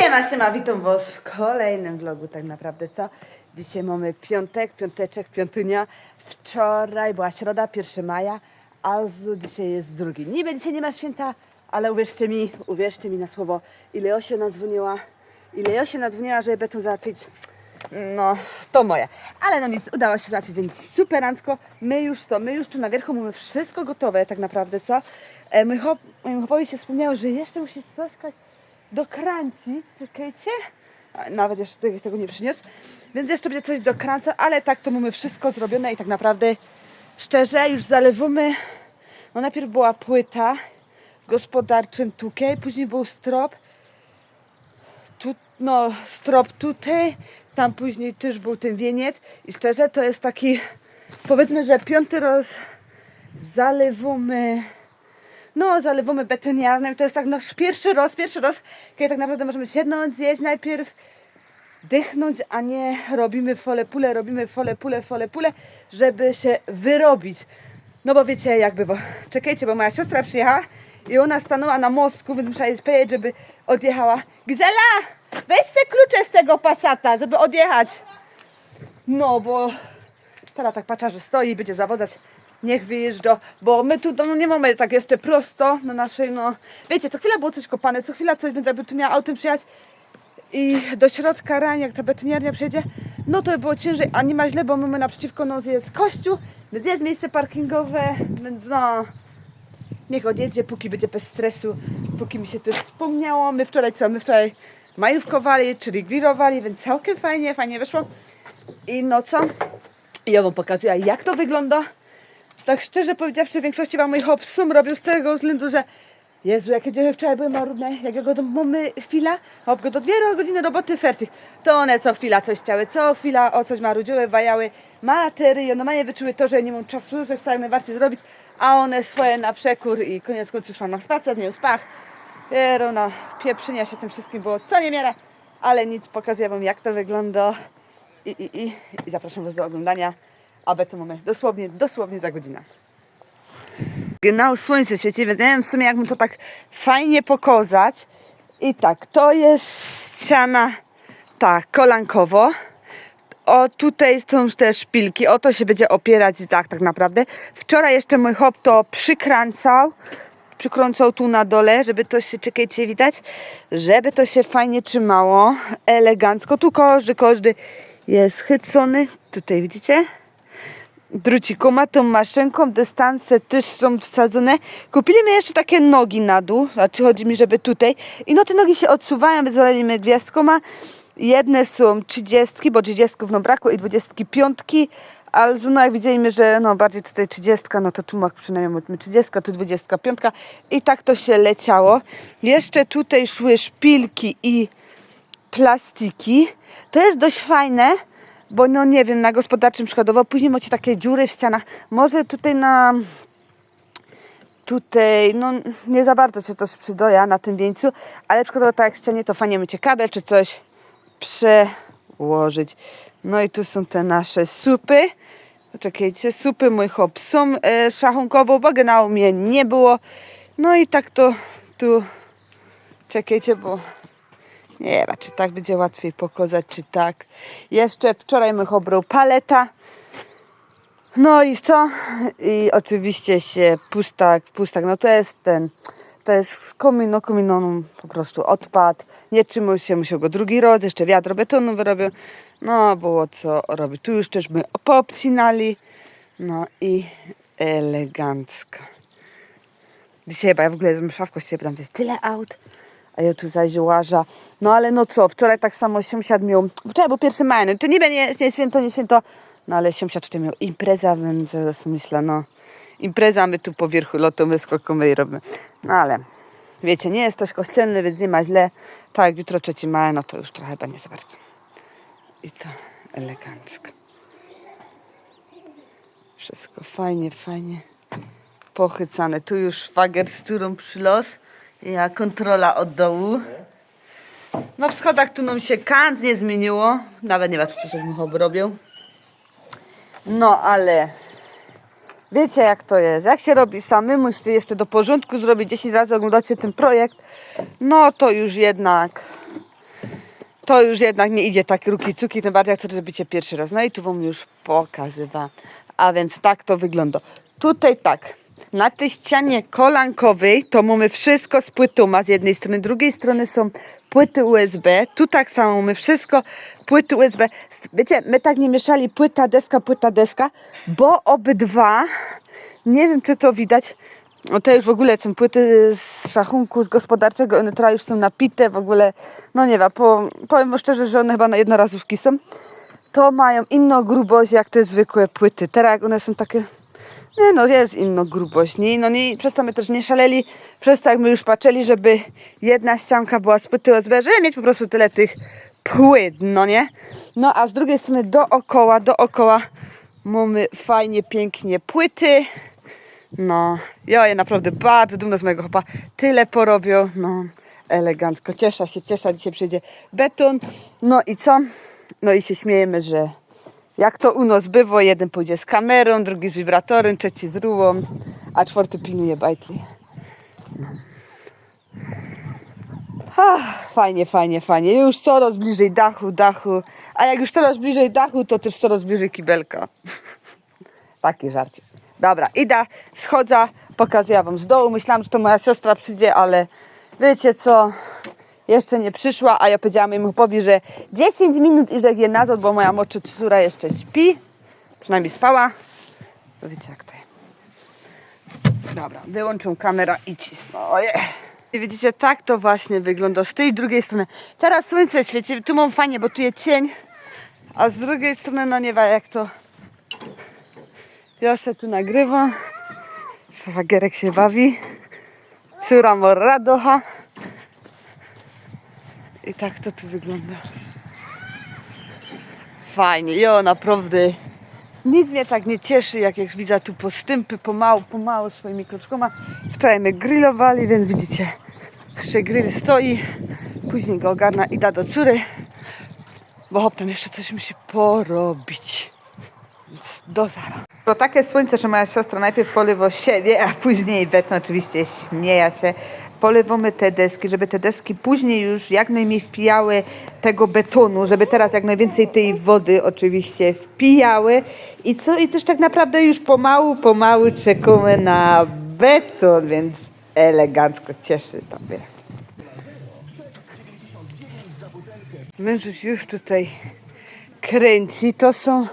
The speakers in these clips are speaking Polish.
Siema, siema, witam was w kolejnym vlogu tak naprawdę, co? Dzisiaj mamy piątek, piąteczek, piątynia. Wczoraj była środa, 1 maja, a dzisiaj jest drugi. Niby dzisiaj nie ma święta, ale uwierzcie mi, uwierzcie mi na słowo, ile Josia nadzwoniła, ile Josia nadzwoniła, żeby to załatwić. No, to moje. Ale no nic, udało się załatwić, więc superancko. My już to, my już tu na wierzchu mamy wszystko gotowe tak naprawdę, co? E, mój moim hopowi się wspomniało, że jeszcze musi coś dokręcić, czekajcie. Nawet jeszcze tego, nie przyniósł. Więc jeszcze będzie coś do ale tak to mamy wszystko zrobione i tak naprawdę szczerze już zalewamy. No najpierw była płyta w gospodarczym tukiej, później był strop, tu, no, strop tutaj, tam później też był ten wieniec i szczerze to jest taki, powiedzmy, że piąty roz zalewamy, no zalewamy betoniarnym, to jest tak nasz pierwszy roz, pierwszy roz, kiedy tak naprawdę możemy siednąć, zjeść najpierw, dychnąć, a nie robimy fole pule, robimy fole pule, fole pule, żeby się wyrobić. No bo wiecie jak bywa. Czekajcie, bo moja siostra przyjechała i ona stanęła na mostku, więc musiała jej powiedzieć, żeby odjechała. Gizela, weź se klucze z tego pasata, żeby odjechać. No, bo teraz tak patrzę, że stoi i będzie zawodzać. Niech wyjeżdża, bo my tu no, nie mamy tak jeszcze prosto na naszej, no... Wiecie, co chwila było coś kopane, co chwila coś, więc jakby tu miała autem przyjechać i do środka rań, jak ta betoniarnia przejdzie, no to by było ciężej, a nie ma źle, bo mamy naprzeciwko nos jest kościół, więc jest miejsce parkingowe, więc no... Niech odjedzie, póki będzie bez stresu, póki mi się też wspomniało. My wczoraj co? My wczoraj majówkowali, czyli grillowali, więc całkiem fajnie, fajnie wyszło. I no co? I ja wam pokazuję, jak to wygląda. Tak szczerze powiedziawszy, w większości wam mój hop sum robił z tego względu, że Jezu, jakie dzieje wczoraj były marudne, jak ja go do mamy chwila, hop go do dwie godziny roboty ferty. To one co chwila coś chciały, co chwila o coś marudziły, wajały matery, normalnie wyczuły to, że nie mam czasu, że chcę jak zrobić, a one swoje na przekór i koniec końców szłam na spacer, nie uspach. Pieruna, pieprzynia się tym wszystkim było co niemiara, ale nic, pokazuję wam jak to wygląda i, i, i, i zapraszam was do oglądania, a to mamy dosłownie, dosłownie za godzinę. Genau słońce świeci, więc nie wiem w sumie jak mu to tak fajnie pokazać. I tak, to jest ściana tak, kolankowo. O, tutaj są te szpilki, o to się będzie opierać tak, tak naprawdę. Wczoraj jeszcze mój hop to przykręcał, przykręcał tu na dole, żeby to się, czekajcie, widać, żeby to się fajnie trzymało, elegancko. Tu każdy, każdy jest chycony, tutaj widzicie? Druciku ma tą maszynką, dystanse też są wsadzone. Kupili mi jeszcze takie nogi na dół, znaczy chodzi mi, żeby tutaj. I no te nogi się odsuwają, więc woleliśmy gwiazdkoma. Jedne są 30, bo 30 no brakło i 25, ale no jak widzieliśmy, że no bardziej tutaj 30, no to tu ma przynajmniej mówimy 30, tu 25 i tak to się leciało. Jeszcze tutaj szły szpilki i plastiki. To jest dość fajne, bo no nie wiem, na gospodarczym przykładowo, później macie takie dziury w ścianach. Może tutaj na tutaj, no nie za bardzo się to przydoja na tym wieńcu, ale przykładowo tak jak ścianie to fajnie mycie kabel czy coś przełożyć. No i tu są te nasze supy. Poczekajcie, supy mój hop są e, bo generału mnie nie było. No i tak to tu, czekajcie, bo nie wiem, czy tak będzie łatwiej pokazać, czy tak. Jeszcze wczoraj mych obrał paleta. No i co? I oczywiście się pustak, pustak, no to jest ten, to jest komin, no kominon po prostu odpadł. Nie trzymał się, musiał go drugi raz, jeszcze wiatr betonu wyrobił. No było co robić. Tu już też my poobcinali. No i elegancko. Dzisiaj chyba ja w ogóle z mszawką się pytam, to jest tyle aut. A ja tu zaś łaża. No ale no co, wczoraj tak samo sąsiad miał, wczoraj był pierwszy maj, no to niby nie, nie święto, nie święto, no ale sąsiad tutaj miał impreza, więc myślę, no impreza, my tu po wierchu lotu wyskokujemy i robimy. No ale wiecie, nie jest też kościelny, więc nie ma źle. Tak, jutro trzeci maj, no to już trochę chyba nie za bardzo. I to elegancko. Wszystko fajnie, fajnie pochycane. Tu już szwagier z którą przylos. Ja kontrola od dołu. No w schodach tu nam się kant nie zmieniło. Nawet nie wiem, czy coś mu robią. No ale wiecie jak to jest. Jak się robi samemu, musicie jeszcze do porządku zrobić 10 razy oglądacie ten projekt. No to już jednak to już jednak nie idzie tak ruki cuki, tym bardziej jak chcę robicie pierwszy raz. No i tu wam już pokazywałam. A więc tak to wygląda. Tutaj tak. Na tej ścianie kolankowej to mamy wszystko z płytuma z jednej strony, z drugiej strony są płyty USB. Tu tak samo mamy wszystko, płyty USB. Wiecie, my tak nie mieszali płyta, deska, płyta, deska, bo obydwa, nie wiem czy to widać, no to już w ogóle są płyty z szachunku, z gospodarczego, one teraz już są napite, w ogóle, no nie wiem, po, powiem szczerze, że one chyba na jednorazówki są. To mają inną grubość jak te zwykłe płyty. Teraz jak one są takie, nie no, jest inna grubość, nie? No nie, przez to my też nie szaleli, przez to jak my już patrzyli, żeby jedna ścianka była z płyty USB, żeby mieć po prostu tyle tych płyt, no nie? No a z drugiej strony dookoła, dookoła mamy fajnie, pięknie płyty, no, ja jest naprawdę bardzo dumna z mojego chłopa. Tyle porobią, no, elegancko. Cieszę się, cieszę, dzisiaj przyjdzie beton. No i co? No i się śmiejemy, że jak to u nas bywa, jeden pójdzie z kamerą, drugi z wibratorem, trzeci z rurą, a czwarty pilnuje bajtli. Fajnie, fajnie, fajnie. Już coraz bliżej dachu, dachu. A jak już coraz bliżej dachu, to też coraz bliżej kibelka. Taki żarcie. Dobra, idę, schodzę, pokazuję wam z dołu. Myślałam, że to moja siostra przyjdzie, ale wiecie co? Jeszcze nie przyszła, a ja powiedziałam im chłopowi, że 10 minut i że je nazad, bo moja młodsza córa jeszcze śpi. Przynajmniej spała. To wiecie jak to. Dobra, wyłączę kamerę i cisnę. Oje. I widzicie, tak to właśnie wygląda z tej drugiej strony. Teraz słońce świeci, tu mam fajnie, bo tu jest cień, a z drugiej strony, no nie wiem jak to ja se tu nagrywam. Szwagierek się bawi. Córa ma radocha. I tak to tu wygląda. Fajnie, jo, naprawdę. Nic mnie tak nie cieszy, jak, jak widzę tu postępy pomału, pomału swoimi kroczkami. Wczoraj my grillowali, więc widzicie, jeszcze grill stoi. Później go ogarna i da do córy, bo hop, tam jeszcze coś musi porobić. Więc do zara. To takie słońce, że moja siostra najpierw polywa siebie, a później beton oczywiście śmieja się. Polewamy te deski, żeby te deski później już jak najmniej wpijały tego betonu, żeby teraz jak najwięcej tej wody oczywiście wpijały. I co? I też tak naprawdę już pomału, pomału czekamy na beton, więc elegancko cieszy to mnie. Mężuś już tutaj kręci. To są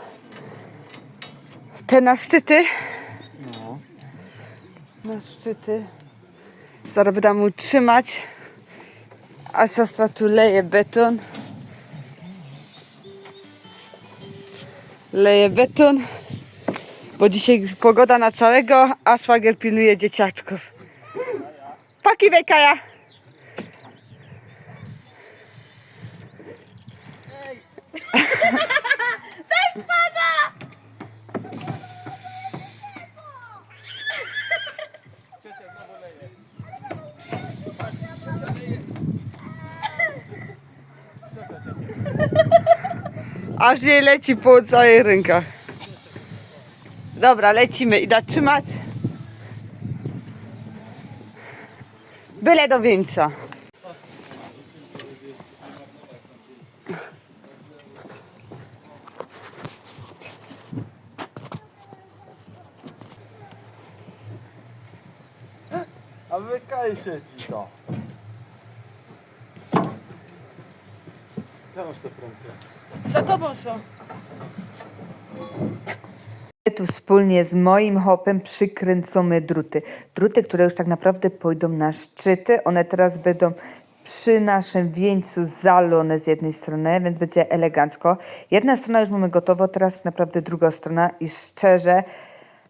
te na szczyty. Na szczyty. Zaraz będę mu trzymać. A siostra tu leje beton. Leje beton. Bo dzisiaj pogoda na całego, a szwagier pilnuje dzieciaczków. Paki Kaja. Aż jej leci po całych rękach. Dobra, lecimy i da trzymać. Byle do wieńca. A wykaj się ci to. Ja masz te prędkie. Za tobą są. Tu wspólnie z moim hopem przykręcamy druty. Druty, które już tak naprawdę pójdą na szczyty. One teraz będą przy naszym wieńcu zalone z jednej strony, więc będzie elegancko. Jedna strona już mamy gotowo, teraz naprawdę druga strona i szczerze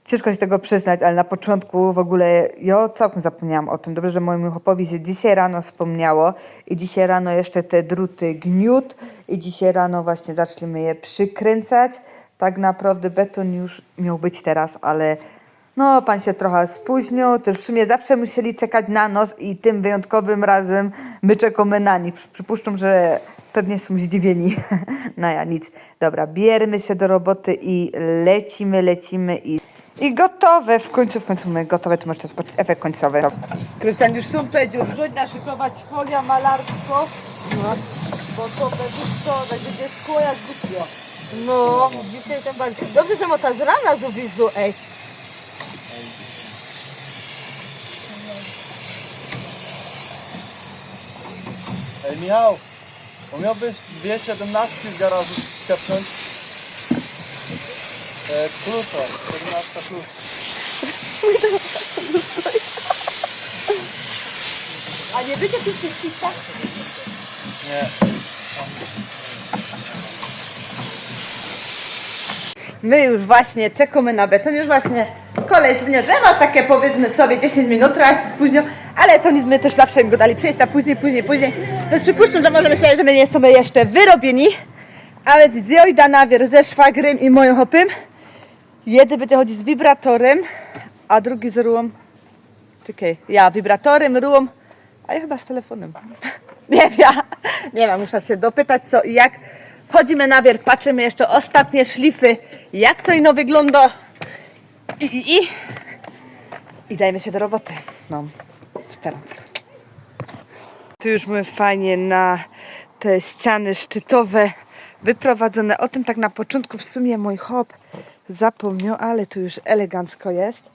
ciężko się tego przyznać, ale na początku w ogóle ja całkiem zapomniałam o tym. Dobrze, że mojemu chłopowi się dzisiaj rano wspomniało i dzisiaj rano jeszcze te druty gniót i dzisiaj rano właśnie zaczniemy je przykręcać. Tak naprawdę beton już miał być teraz, ale no pan się trochę spóźnił. Też w sumie zawsze musieli czekać na nos i tym wyjątkowym razem my czekamy na nich. Przy- Przypuszczam, że pewnie są zdziwieni. no ja nic. Dobra, bierzmy się do roboty i lecimy, lecimy i I gotowe, w końcu, w końcu my gotowe, tu możecie zobaczyć efekt końcowy. Krystian już są powiedział, wrzuć, naszykować folia, malarstwo. No, bo to będzie co, będzie szkło jak głupio. No, dzisiaj ten bardziej. Dobrze, że ta z rana z uwizu, ej. Ej Michał, umiałbyś 217 w garażu skepnąć? Plusa, 17 plus. A nie będzie tu czyścica? Nie. My już właśnie czekamy na beton, już właśnie kolej zwierzyła takie powiedzmy sobie 10 minut, trochę się spóźnił, ale to nic, my też zawsze go dali przejść, a później, później, później. Więc przypuszczam, że może myśleli, że my nie jesteśmy jeszcze wyrobieni, ale z da nawier ze szwagrem i moją hopym. Jeden będzie chodzić z wibratorem, a drugi z rułą. Czekaj, ja wibratorem, rułą, a ja chyba z telefonem. Nie wiem, nie wiem, muszę się dopytać co i jak. Chodzimy na wier, patrzymy jeszcze ostatnie szlify, jak co ino wygląda. I, i, i. I dajmy się do roboty. No, super. Tu już mamy fajnie na te ściany szczytowe wyprowadzone. O tym tak na początku w sumie mój hop zapomniał, ale tu już elegancko jest.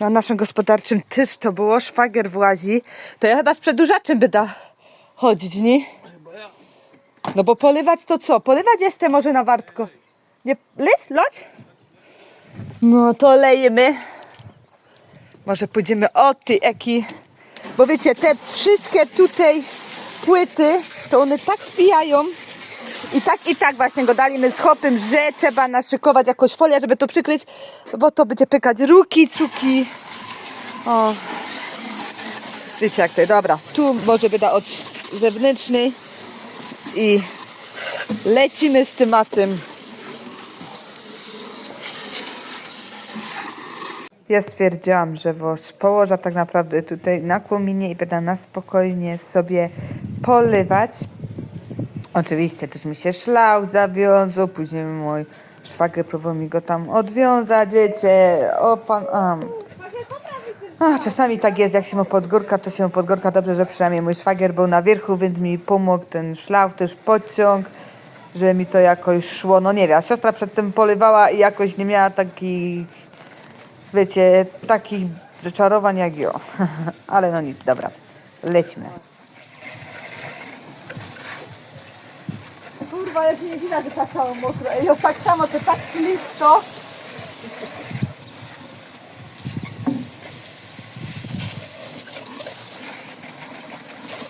Na naszym gospodarczym też to było, szwagier włazi. To ja chyba z przedłużaczem by da chodzić, nie? No bo polywać to co? Polywać jeszcze może na wartko. Nie, leć, loć? No to lejemy. Może pójdziemy od tej eki. Bo wiecie, te wszystkie tutaj płyty, to one tak wpijają. I tak, i tak właśnie go daliśmy z hopem, że trzeba naszykować jakąś folię, żeby to przykryć, bo to będzie pykać ruki, cuki. O. Wiecie jak to jest. Dobra, tu może wyda od zewnętrznej i lecimy z tematem. Ja stwierdziłam, że włos położę tak naprawdę tutaj na kłominie i będę na spokojnie sobie polywać. Oczywiście też mi się szlał zawiązał, później mój szwagier próbował mi go tam odwiązać, wiecie, o pan... A. A, czasami tak jest, jak się mu podgórka, to się mu podgórka dobrze, że przynajmniej mój szwagier był na wierzchu, więc mi pomógł ten szlał, też pociąg, żeby mi to jakoś szło. No nie wiem, a siostra przedtem polywała i jakoś nie miała takich wiecie, takich wyczarowań jak ja. Ale no nic, dobra. Lećmy. Kurwa, ja się nie widać, że tak samo mokro. Ej, tak samo, to tak ślisko.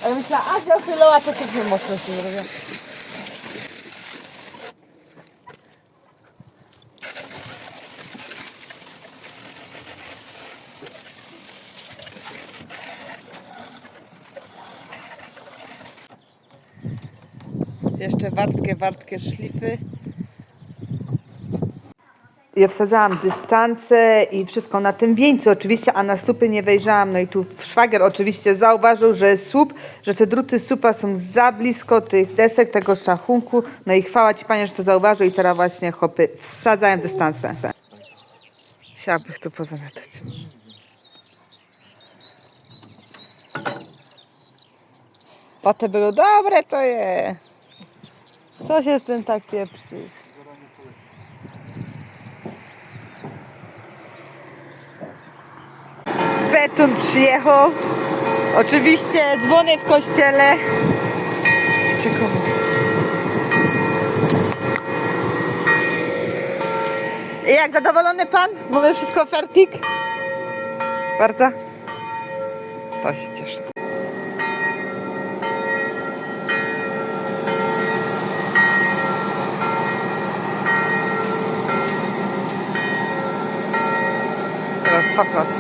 Ale myślę, a wziął chyloła, to też nie mocno się zrobią. Jeszcze wartkie, wartkie szlify. Ja wsadzałam dystance i wszystko na tym wieńcu oczywiście, a na słupy nie wejrzałam. No i tu szwagier oczywiście zauważył, że słup, że te druty słupa są za blisko tych desek, tego szachunku. No i chwała Ci Panie, że to zauważył i teraz właśnie chopy wsadzałem dystanse. Chciałabym tu pozamiatać. Potem było dobre to je. Co się z tym tak pieprzyć? Beton przyjechał. Oczywiście dzwony w kościele. Czekamy. Jak zadowolony pan? Mamy wszystko fertik? Bardzo? To się cieszę. Teraz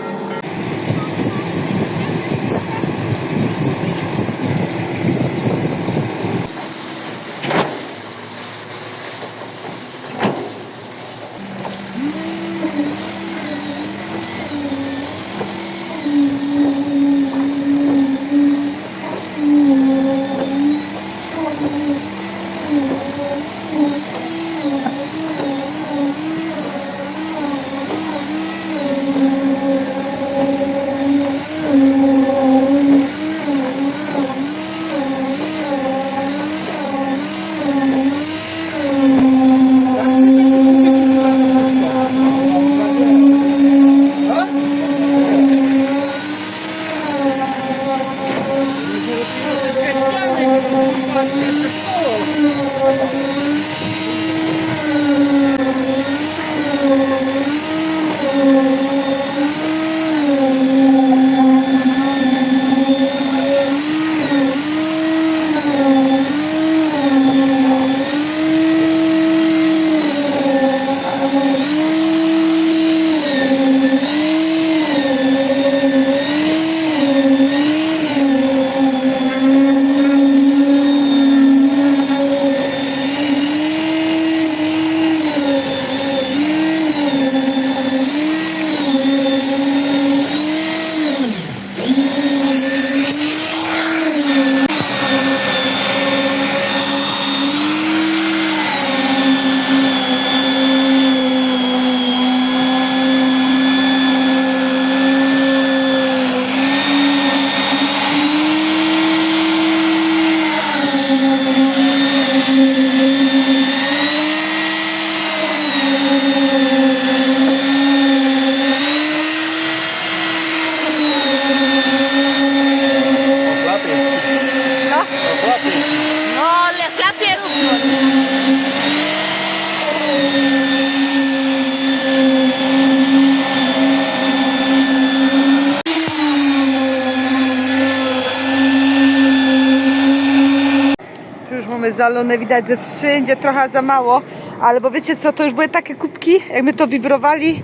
zalone, widać, że wszędzie trochę za mało, ale bo wiecie co, to już były takie kubki, jak my to wibrowali,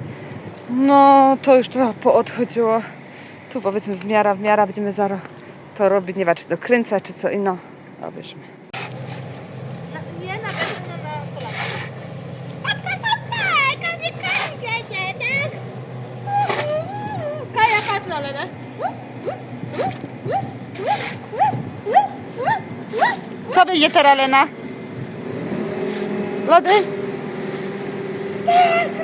no to już trochę poodchodziło. Tu powiedzmy w miara, w miara będziemy zaraz to robić, nie wiem czy dokręcać, czy co inno. Obierzmy. Nie, na pewno na kolana. Papa, papa, każdy każdy jedzie, tak? Kaja, patrz na Lenę. Co będzie teraz, Lena? Lody? Na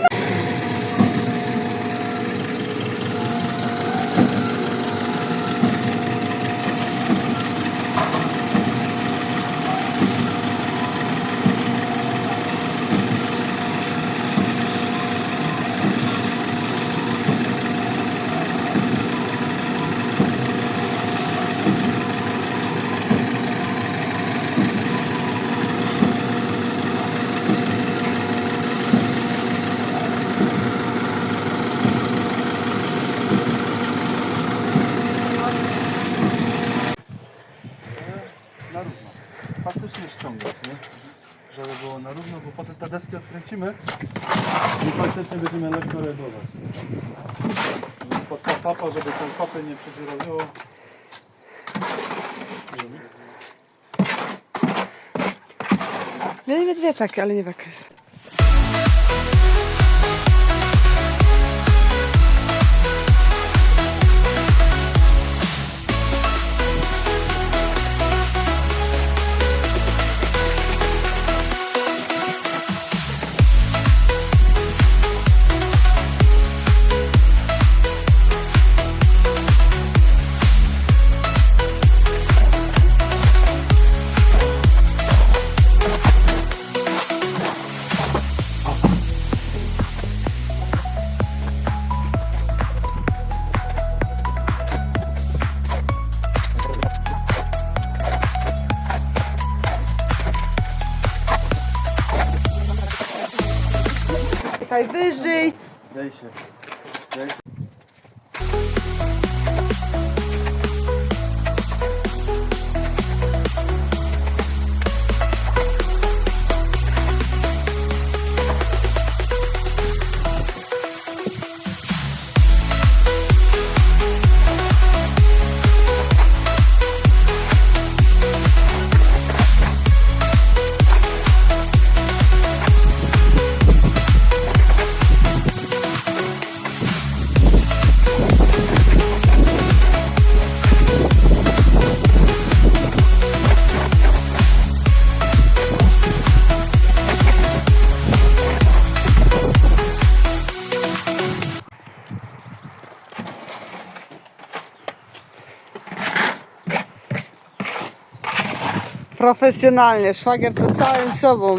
odkręcimy i faktycznie będziemy lekko reagować. Pod papa, żeby ten papę nie przedziurawiło. No i dwie takie, ale nie wakres. Tutaj wyżej. Daj się. Daj się. Profesjonalnie, szwagier to całym sobą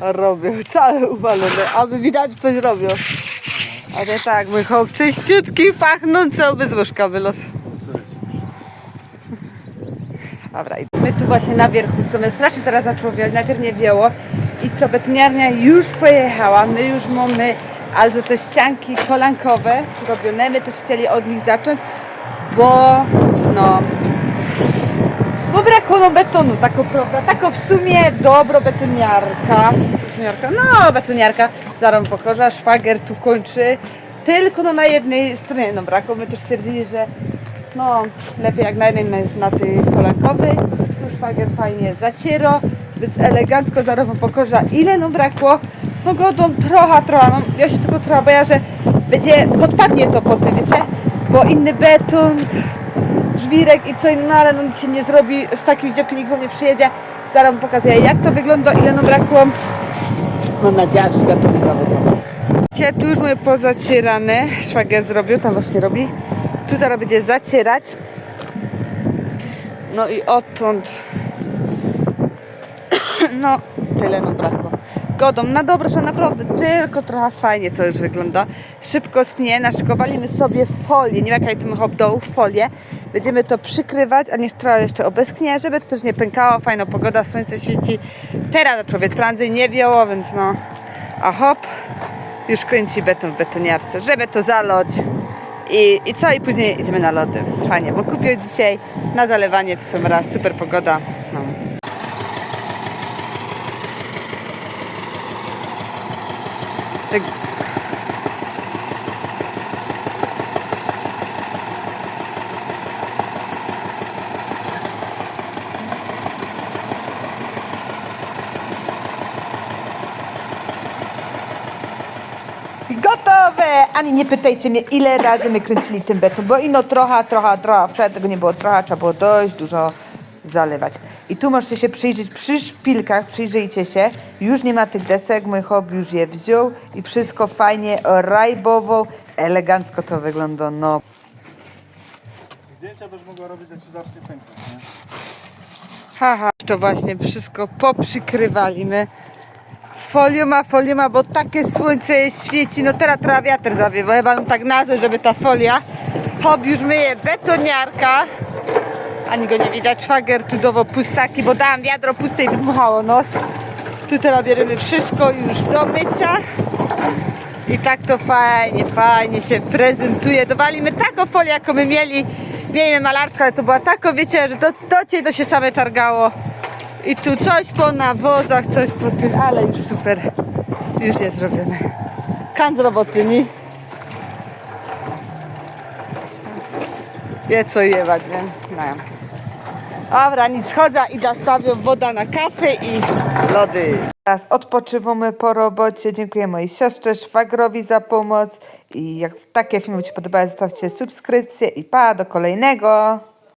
robią, całe uwalone, aby widać coś robią. A nie tak, mój chłop czyściutki, pachnący, oby z łóżka wylos. Dobra, my My tu właśnie na wierchu są, strasznie teraz zaczęło wiać, najpierw nie wieło. I co, betoniarnia już pojechała, my już mamy, ale te ścianki kolankowe robione, my też chcieli od nich zacząć, bo no, bo brakło no betonu, tako prawda, tako w sumie dobro betoniarka, betoniarka, no betoniarka, zaraz pokorza, szwagier tu kończy, tylko no na jednej stronie, no brakło, my też stwierdzili, że no lepiej jak na jednej, na, na tej kolankowej, tu szwagier fajnie zaciero, więc elegancko. Zaraz pokorza, ile no brakło, no godą trochę, trochę, no ja się tylko trochę boję, że będzie, podpadnie to po tym, wiecie, bo inny beton, żwirek i co innego, ale no nic się nie zrobi, z takim zdziepkiem nikt nie przyjedzie. Zaraz pokazuję jak to wygląda, ile nam brakło. Mam nadzieję, że to nie zawodzą. Widzicie, tu już mamy pozacierane, szwagier zrobił, tam właśnie robi. Tu zaraz będzie zacierać. No i odtąd, no tyle nam brakło. Godą, na dobro to naprawdę tylko trochę fajnie to już wygląda. Szybko sknie, naszykowaliśmy sobie folię, nie wiem jaka jest hop dołu, folię. Będziemy to przykrywać, a niech trochę jeszcze obeschnie, żeby to też nie pękało, fajna pogoda, słońce świeci. Teraz człowiek prędzej nie wiało, więc no, a hop, już kręci beton w betoniarce, żeby to zalać. I, I co? I później idziemy na lody. Fajnie, bo kupił dzisiaj na zalewanie w sumie raz, super pogoda. No. Tak. Gotowe! Ani nie pytajcie mnie, ile razy my kręcili tym beton, bo ino trochę, trochę, trochę, wcale tego nie było trochę, trzeba było dość dużo zalewać. I tu możecie się przyjrzeć przy szpilkach, przyjrzyjcie się, już nie ma tych desek, mój hobby już je wziął i wszystko fajnie rajbowo, elegancko to wygląda, no. Zdjęcia będziesz mogła robić jak się zacznie pękać, nie? Haha, to właśnie wszystko poprzykrywaliśmy. Foliuma, foliuma, bo takie słońce świeci. No teraz trochę wiatr zawiewa. Ja wam tak nazwę, żeby ta folia. Hop już myje betoniarka. Ani go nie widać. Szwagier tu dowo pustaki, bo dałam wiadro puste i wymuchało nos. Tu teraz bierzemy wszystko już do mycia. I tak to fajnie, fajnie się prezentuje. Dowalimy taką folię, jaką my mieli. Miejmy malarską, ale to była tako, wiecie, że to, to cię to się same targało. I tu coś po nawozach, coś po tym, ale już super. Już jest zrobione. Kan z roboty, nie? Je co jewać, więc no. Dobra, nic chodza i dostawią woda na kafę i lody. Teraz odpoczywamy po robocie. Dziękuję mojej siostrze, szwagrowi za pomoc. I jak takie filmy Ci podobały, zostawcie subskrypcję i pa, do kolejnego.